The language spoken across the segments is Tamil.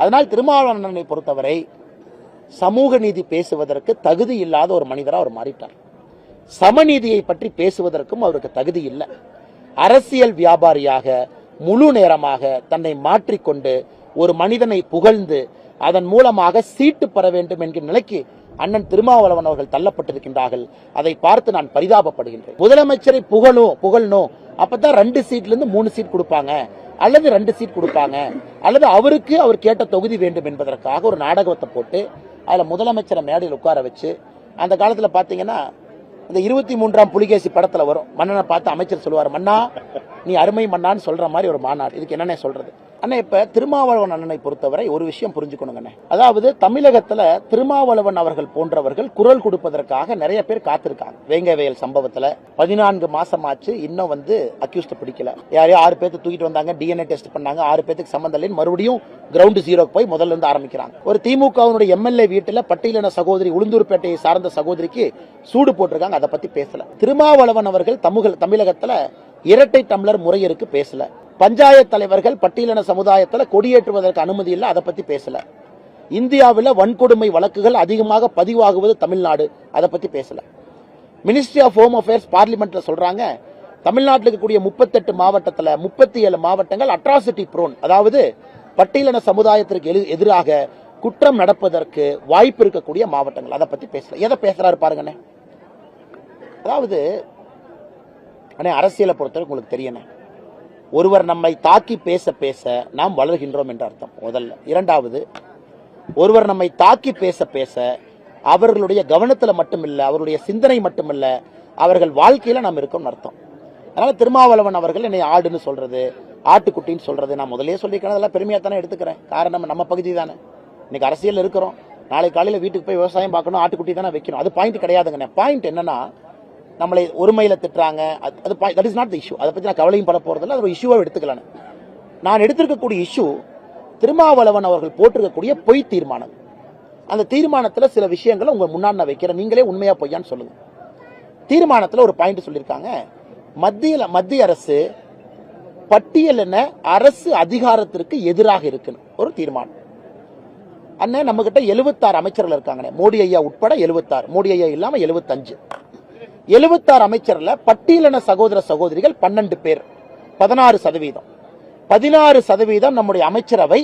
அதனால் திருமாவளவனை பொறுத்தவரை சமூக நீதி பேசுவதற்கு தகுதி இல்லாத ஒரு மனிதராக அவர் மாறிட்டார். சமநீதியை பற்றி பேசுவதற்கும் அவருக்கு தகுதி இல்லை. அரசியல் வியாபாரியாக முழு நேரமாக தன்னை மாற்றிக்கொண்டு ஒரு மனிதனை புகழ்ந்து அதன் மூலமாக சீட்டு பெற வேண்டும் என்கிற நிலைக்கு அண்ணன் திருமாவளவன் அவர்கள் தள்ளப்பட்டிருக்கின்றார்கள். அதை பார்த்து நான் பரிதாபப்படுகின்றேன். முதலமைச்சரை புகழும் புகழணும் அப்பதான் ரெண்டு சீட்ல இருந்து மூணு சீட் கொடுப்பாங்க. அல்லது ரெண்டு சீட் கொடுப்பாங்க அல்லது அவருக்கு அவர் கேட்ட தொகுதி வேண்டும் என்பதற்காக ஒரு நாடகத்தை போட்டு அதில் முதலமைச்சரை மேடையில் உட்கார வச்சு அந்த காலத்தில் பார்த்தீங்கன்னா இந்த இருபத்தி மூன்றாம் புலிகேசி படத்தில் வரும். மன்னனை பார்த்து அமைச்சர் சொல்லுவார் மன்னா நீ அருமை மன்னான்னு சொல்கிற மாதிரி ஒரு மாநாடு. இதுக்கு என்னென்ன சொல்கிறது அண்ணா இப்ப திருமாவளவன் அண்ணனை பொறுத்தவரை ஒரு விஷயம் புரிஞ்சுக்கணுங்கண்ணே. அதாவது தமிழகத்துல திருமாவளவன் அவர்கள் போன்றவர்கள் குரல் கொடுப்பதற்காக நிறைய பேர் காத்திருக்காங்க. வேங்கவேல் சம்பவத்துல பதினான்கு மாசம் ஆச்சு இன்னும் வந்து அக்யூஸ்ட் பிடிக்கல. யாரையோ ஆறு பேர்த்து தூக்கிட்டு வந்தாங்க டிஎன்ஏ டெஸ்ட் பண்ணாங்க ஆறு பேத்துக்கு சம்பந்தம் இல்லைன்னு மறுபடியும் கிரவுண்ட் ஜீரோக்கு போய் முதல்ல இருந்து ஆரம்பிக்கிறாங்க. ஒரு திமுகவினுடைய எம்எல்ஏ வீட்டுல பட்டியலின சகோதரி உளுந்தூர்பேட்டையை சார்ந்த சகோதரிக்கு சூடு போட்டிருக்காங்க அதை பத்தி பேசல. திருமாவளவன் அவர்கள் தமிழக தமிழகத்துல இரட்டை டம்ளர் முறையருக்கு பேசல. பஞ்சாயத்து தலைவர்கள் பட்டியலின சமுதாயத்தில் கொடியேற்றுவதற்கு அனுமதி இல்லை அதை பத்தி பேசல. இந்தியாவில் வன்கொடுமை வழக்குகள் அதிகமாக பதிவாகுவது தமிழ்நாடு அதை பத்தி பேசல. மினிஸ்ட்ரி ஆஃப் ஹோம் அஃபேர்ஸ் பார்லிமெண்ட்ல சொல்றாங்க தமிழ்நாட்டில் இருக்கக்கூடிய முப்பத்தெட்டு மாவட்டத்தில் முப்பத்தி ஏழு மாவட்டங்கள் அட்ராசிட்டி ப்ரோன் அதாவது பட்டியலின சமுதாயத்திற்கு எதிர்- எதிராக குற்றம் நடப்பதற்கு வாய்ப்பு இருக்கக்கூடிய மாவட்டங்கள் அதை பத்தி பேசல. எதை பேசுறாரு பாருங்கண்ணே. அதாவது ஆனால் அரசியலை பொறுத்தவரை உங்களுக்கு தெரியணும் ஒருவர் நம்மை தாக்கி பேச பேச நாம் வளர்கின்றோம் என்று அர்த்தம் முதல்ல. இரண்டாவது ஒருவர் நம்மை தாக்கி பேச பேச அவர்களுடைய கவனத்தில் மட்டுமில்லை அவருடைய சிந்தனை மட்டுமில்லை அவர்கள் வாழ்க்கையில் நாம் இருக்கோம்னு அர்த்தம். அதனால் திருமாவளவன் அவர்கள் என்னை ஆடுன்னு சொல்கிறது ஆட்டுக்குட்டின்னு சொல்கிறது நான் முதலே சொல்லியிருக்கேன் அதெல்லாம் பெருமையாக தானே எடுத்துக்கிறேன். காரணம் நம்ம பகுதி தானே. இன்னைக்கு அரசியல் இருக்கிறோம் நாளைக்கு காலையில் வீட்டுக்கு போய் விவசாயம் பார்க்கணும் ஆட்டுக்குட்டி தானே வைக்கணும். அது பாயிண்ட் கிடையாதுங்கண்ணே. பாயிண்ட் என்னன்னா நம்மளை ஒருமையில் திட்டுறாங்க. அது- அது that is not the issue அதை பற்றி நான் கவலையும் பட போகிறதில்ல அது ஒரு இஷ்யூவாக எடுத்துக்கலாம் நான். எடுத்திருக்கக்கூடிய இஷ்யூ திருமாவளவன் அவர்கள் போட்டிருக்கக்கூடிய பொய் தீர்மானம். அந்த தீர்மானத்தில் சில விஷயங்களை உங்கள் முன்னாடி நான் வைக்கிறேன். நீங்களே உண்மையாக பொய்யான்னு சொல்லுங்கள் தீர்மானத்தில் ஒரு பாயிண்ட் சொல்லியிருக்காங்க. மத்தியில் மத்திய அரசு பட்டியலின அரசு அதிகாரத்திற்கு எதிராக இருக்குன்னு. ஒரு தீர்மானம். அண்ணன் நம்மகிட்ட எழுபத்தாறு அமைச்சர்கள் இருக்காங்கண்ணே. மோடி ஐயா உட்பட எழுபத்தாறு மோடி ஐயா இல்லாமல் எழுபத்தஞ்சு எழுபத்தாறு அமைச்சர்ல பட்டியலின சகோதர சகோதரிகள் பன்னெண்டு பேர். பதினாறு சதவீதம். பதினாறு சதவீதம் நம்முடைய அமைச்சரவை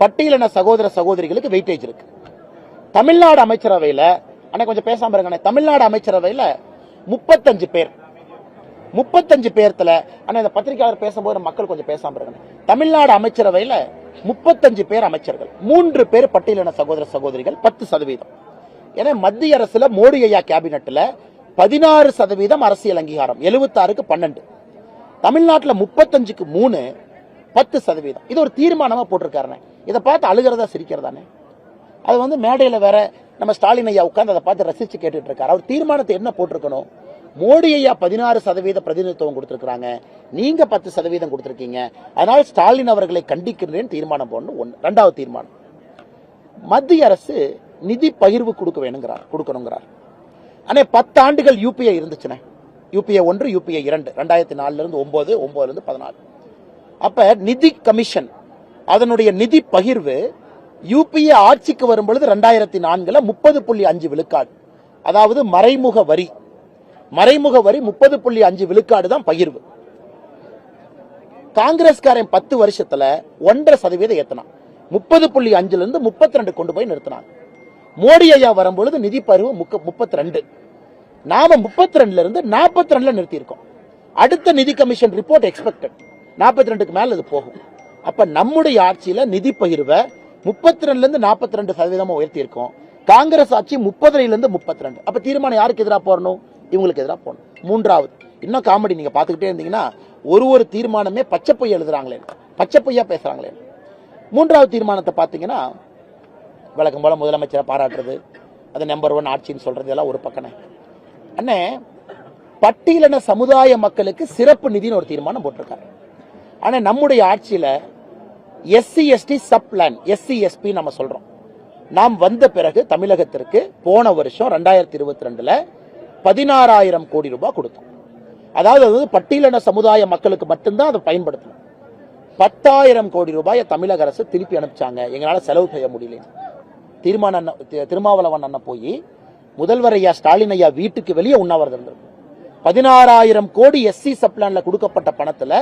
பட்டியலின சகோதர சகோதரிகளுக்கு வெயிட்டேஜ் இருக்கு. தமிழ்நாடு அமைச்சரவையில் அண்ணா கொஞ்சம் பேசாம இருங்க தமிழ்நாடு அமைச்சரவையில் முப்பத்தஞ்சு பேர். முப்பத்தஞ்சு பேர்த்துல ஆனா இந்த பத்திரிகையாளர் பேசும்போது மக்கள் கொஞ்சம் பேசாம இருங்க தமிழ்நாடு அமைச்சரவையில முப்பத்தஞ்சு பேர் அமைச்சர்கள். மூன்று பேர் பட்டியலின சகோதர சகோதரிகள் பத்து சதவீதம். ஏன்னா மத்திய அரசுல மோடி ஐயா கேபினெட்ல பதினாறு சதவீதம் அரசியல் அங்கீகாரம். எழுபத்தாறுக்கு பன்னெண்டு. தமிழ்நாட்டில் முப்பத்தஞ்சுக்கு மூணு பத்து சதவீதம். இது ஒரு தீர்மானமாக போட்டிருக்காருண்ணே. இதை பார்த்து அழுகிறதா சிரிக்கிறதானே அது வந்து மேடையில் வேற நம்ம ஸ்டாலின் ஐயா உட்காந்து அதை பார்த்து ரசித்து கேட்டுட்டு இருக்காரு அவர் தீர்மானத்தை என்ன போட்டிருக்கணும்? மோடி ஐயா பதினாறு சதவீத பிரதிநிதித்துவம் கொடுத்துருக்குறாங்க. நீங்க பத்து சதவீதம் கொடுத்துருக்கீங்க. அதனால் ஸ்டாலின் அவர்களை கண்டிக்கின்றேன் தீர்மானம் போடணும். ஒன்று ரெண்டாவது தீர்மானம். மத்திய அரசு நிதி பகிர்வு கொடுக்க வேணுங்கிறார் கொடுக்கணுங்கிறார். அண்ணே பத்து ஆண்டுகள் யூபிஐ இருந்துச்சுண்ணே. யூபிஐ ஒன்று யூபிஐ இரண்டு. ரெண்டாயிரத்தி நாலுலேருந்து ஒம்பது ஒம்பதுலேருந்து இருந்து பதினாலு. அப்போ நிதி கமிஷன் அதனுடைய நிதி பகிர்வு யூபிஏ ஆட்சிக்கு வரும்பொழுது ரெண்டாயிரத்தி நான்கில் முப்பது புள்ளி அஞ்சு விழுக்காடு. அதாவது மறைமுக வரி. மறைமுக வரி முப்பது புள்ளி அஞ்சு விழுக்காடு தான் பகிர்வு. காங்கிரஸ்காரன் பத்து வருஷத்துல ஒன்றரை சதவீதம் ஏத்தினான். முப்பது புள்ளி அஞ்சுல இருந்து முப்பத்தி ரெண்டு கொண்டு போய் நிறுத்தினாங்க மோடி ஐயா வரும்பொழுது நிதி பருவம் முப்பத்தி ரெண்டு நாம முப்பத்தி ரெண்டுல இருந்து நாற்பத்தி ரெண்டுல நிறுத்தி இருக்கோம் அடுத்த நிதி கமிஷன் ரிப்போர்ட் எக்ஸ்பெக்டட் நாற்பத்தி ரெண்டுக்கு மேல இது போகும். அப்ப நம்முடைய ஆட்சியில நிதி பகிர்வை முப்பத்தி ரெண்டுல இருந்து நாற்பத்தி ரெண்டு சதவீதமா உயர்த்தி இருக்கோம் காங்கிரஸ் ஆட்சி முப்பதுல இருந்து முப்பத்தி ரெண்டு அப்ப தீர்மானம் யாருக்கு எதிராக போடணும் இவங்களுக்கு எதிராக போடணும் மூன்றாவது இன்னும் காமெடி நீங்க பாத்துக்கிட்டே இருந்தீங்கன்னா ஒரு ஒரு தீர்மானமே பச்சை பொய் எழுதுறாங்களே. பச்சை பொய்யா பேசுறாங்களே. மூன்றாவது தீர்மானத்தை பாத்தீங்கன்னா வழக்கம் போல முதலமைச்சரை பாராட்டுறது அது நம்பர் ஒன் ஆட்சின்னு சொல்றது எல்லாம் ஒரு பக்கமே. அண்ணே பட்டியலின சமுதாய மக்களுக்கு சிறப்பு நிதின்னு ஒரு தீர்மானம் போட்டிருக்காரு. ஆனா நம்முடைய ஆட்சியில SC ST sub plan SC SP நம்ம சொல்றோம். நாம் வந்த பிறகு தமிழகத்திற்கு போன வருஷம் ரெண்டாயிரத்தி இருபத்தி ரெண்டுல பதினாறாயிரம் கோடி ரூபாய் கொடுத்தோம். அதாவது அது வந்து பட்டியலின சமுதாய மக்களுக்கு மட்டும்தான் அதை பயன்படுத்தணும். பத்தாயிரம் கோடி ரூபாயை தமிழக அரசு திருப்பி அனுப்பிச்சாங்க. எங்களால செலவு செய்ய முடியல தீர்மான அண்ணன் திருமாவளவன் அண்ணன் போய் முதல்வர் ஐயா ஸ்டாலின் ஐயா வீட்டுக்கு வெளியே உண்ணாவிரதம் இருந்திருக்கும். பதினாறாயிரம் கோடி எஸ்சி சப்ளான்ல கொடுக்கப்பட்ட பணத்துல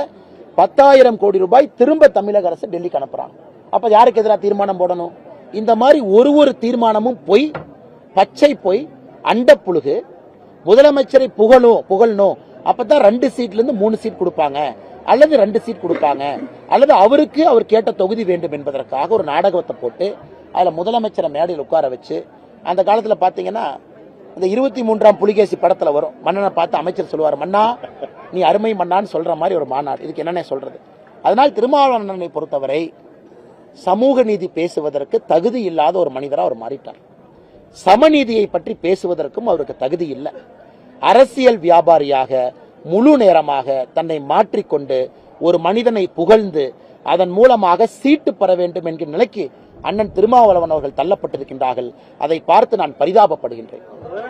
பத்தாயிரம் கோடி ரூபாய் திரும்ப தமிழக அரசு டெல்லிக்கு அனுப்புறாங்க. அப்ப யாருக்கு எதிராக தீர்மானம் போடணும்? இந்த மாதிரி ஒரு ஒரு தீர்மானமும் பொய் பச்சை பொய் அண்ட புழுகு முதலமைச்சரை புகழும் புகழணும் அப்பதான் ரெண்டு சீட்ல இருந்து மூணு சீட் கொடுப்பாங்க. அல்லது ரெண்டு சீட் கொடுப்பாங்க. அல்லது அவருக்கு அவர் கேட்ட தொகுதி வேண்டும் என்பதற்காக ஒரு நாடகத்தை போட்டு அதுல முதலமைச்சரை மேடையில் உட்கார வச்சு அந்த காலத்துல பாத்தீங்கன்னா இந்த இருபத்தி மூன்றாம் புலிகேசி படத்துல வரும். மன்னனை பார்த்து அமைச்சர் சொல்லுவார் மன்னா நீ அருமை மன்னான்னு சொல்ற மாதிரி ஒரு மாநாடு. இதுக்கு என்னன்னே சொல்றது? அதனால் திருமாவளவனை பொறுத்தவரை சமூக நீதி பேசுவதற்கு தகுதி இல்லாத ஒரு மனிதராக அவர் மாறிட்டார். சமநீதியை பற்றி பேசுவதற்கும் அவருக்கு தகுதி இல்லை. அரசியல் வியாபாரியாக முழு நேரமாக தன்னை மாற்றிக்கொண்டு ஒரு மனிதனை புகழ்ந்து அதன் மூலமாக சீட்டு பெற வேண்டும் என்கிற நிலைக்கு அண்ணன் திருமாவளவன் அவர்கள் தள்ளப்பட்டிருக்கின்றார்கள். அதை பார்த்து நான் பரிதாபப்படுகின்றேன்.